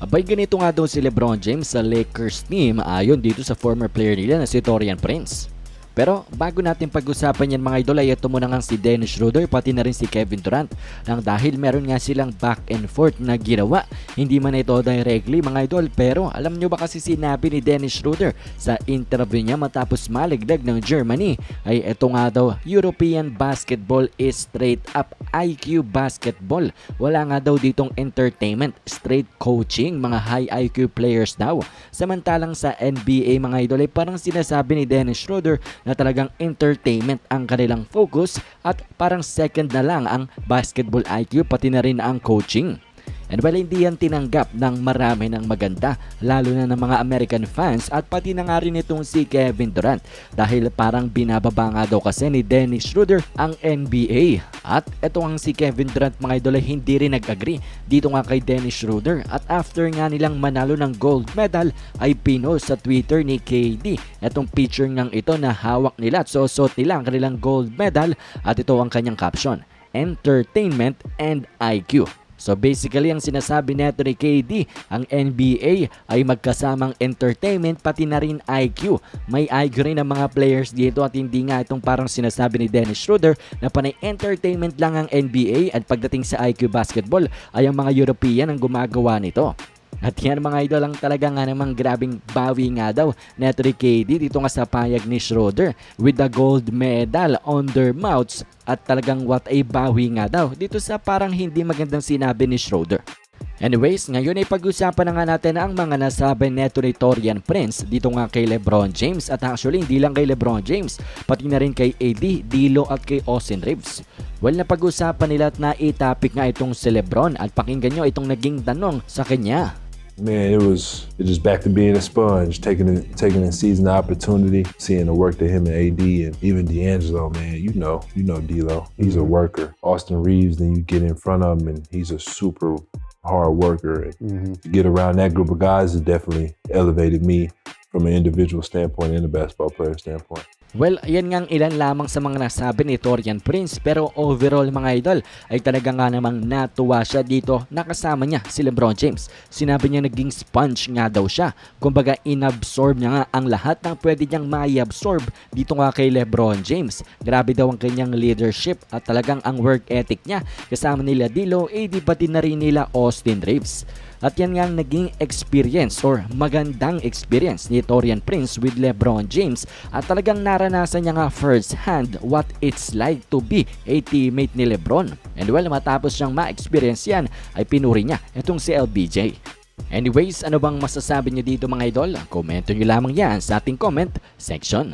Abay ganito nga daw si Lebron James sa Lakers team ayon dito sa former player nila na si Torian Prince. Pero bago natin pag-usapan yan mga idol ay ito muna nga si Dennis Schroeder pati na rin si Kevin Durant nang dahil meron nga silang back and forth na ginawa. Hindi man ito directly mga idol pero alam nyo ba kasi sinabi ni Dennis Schroeder sa interview niya matapos maligdag ng Germany ay ito nga daw European basketball is straight up IQ basketball. Wala nga daw ditong entertainment, straight coaching, mga high IQ players daw. Samantalang sa NBA mga idol ay parang sinasabi ni Dennis Schroeder na talagang entertainment ang kanilang focus at parang second na lang ang basketball IQ pati na rin ang coaching. And while hindi yan tinanggap ng marami ng maganda, lalo na ng mga American fans at pati na nga rin itong si Kevin Durant dahil parang binababa nga daw kasi ni Dennis Schroeder ang NBA. At ito ang si Kevin Durant mga idol ay hindi rin nag-agree dito nga kay Dennis Schroeder at after nga nilang manalo ng gold medal ay pinost sa Twitter ni KD itong picture ng ito na hawak nila at susot nila ang kanilang gold medal at ito ang kanyang caption Entertainment and IQ. So basically ang sinasabi neto ni KD, ang NBA ay magkasamang entertainment pati na rin IQ. May IQ rin ang mga players dito at hindi nga itong parang sinasabi ni Dennis Schroeder na panay entertainment lang ang NBA at pagdating sa IQ basketball ay ang mga European ang gumagawa nito. At yan mga idol ang talaga nga namang grabing bawi nga daw neto ni KD dito nga sa payag ni Schroeder with the gold medal on their mouths at talagang what a bawi nga daw dito sa parang hindi magandang sinabi ni Schroeder. Anyways, ngayon ay pag-usapan na nga natin ang mga nasabi neto ni Torian Prince dito nga kay Lebron James at actually hindi lang kay Lebron James pati na rin kay AD, Dilo at kay Austin Reeves. Well, napag-usapan nila at na-topic nga itong si Lebron at pakinggan nyo itong naging tanong sa kanya. Man, it was it just back to being a sponge, taking it, taking seizing the opportunity, seeing the work that him and AD and even D'Angelo, man, you know, you know D'Lo, he's a worker. Austin Reeves, then you get in front of him and he's a super hard worker. And to get around that group of guys has definitely elevated me from an individual standpoint and a basketball player standpoint. Well, ayan nga ilan lamang sa mga nasabi ni Torian Prince pero overall mga idol ay talaga nga namang natuwa siya dito nakasama niya si Lebron James. Sinabi niya naging sponge nga daw siya. Kumbaga inabsorb niya nga ang lahat ng pwede niyang mai-absorb dito nga kay Lebron James. Grabe daw ang kanyang leadership at talagang ang work ethic niya kasama nila Dilo, AD pati na rin nila Austin Reeves. At yan nga naging experience or magandang experience ni Torian Prince with LeBron James at talagang naranasan niya nga first hand what it's like to be a teammate ni LeBron. And well, matapos siyang ma-experience yan ay pinuri niya itong si LBJ. Anyways, ano bang masasabi niyo dito mga idol? Komento niyo lamang yan sa ating comment section.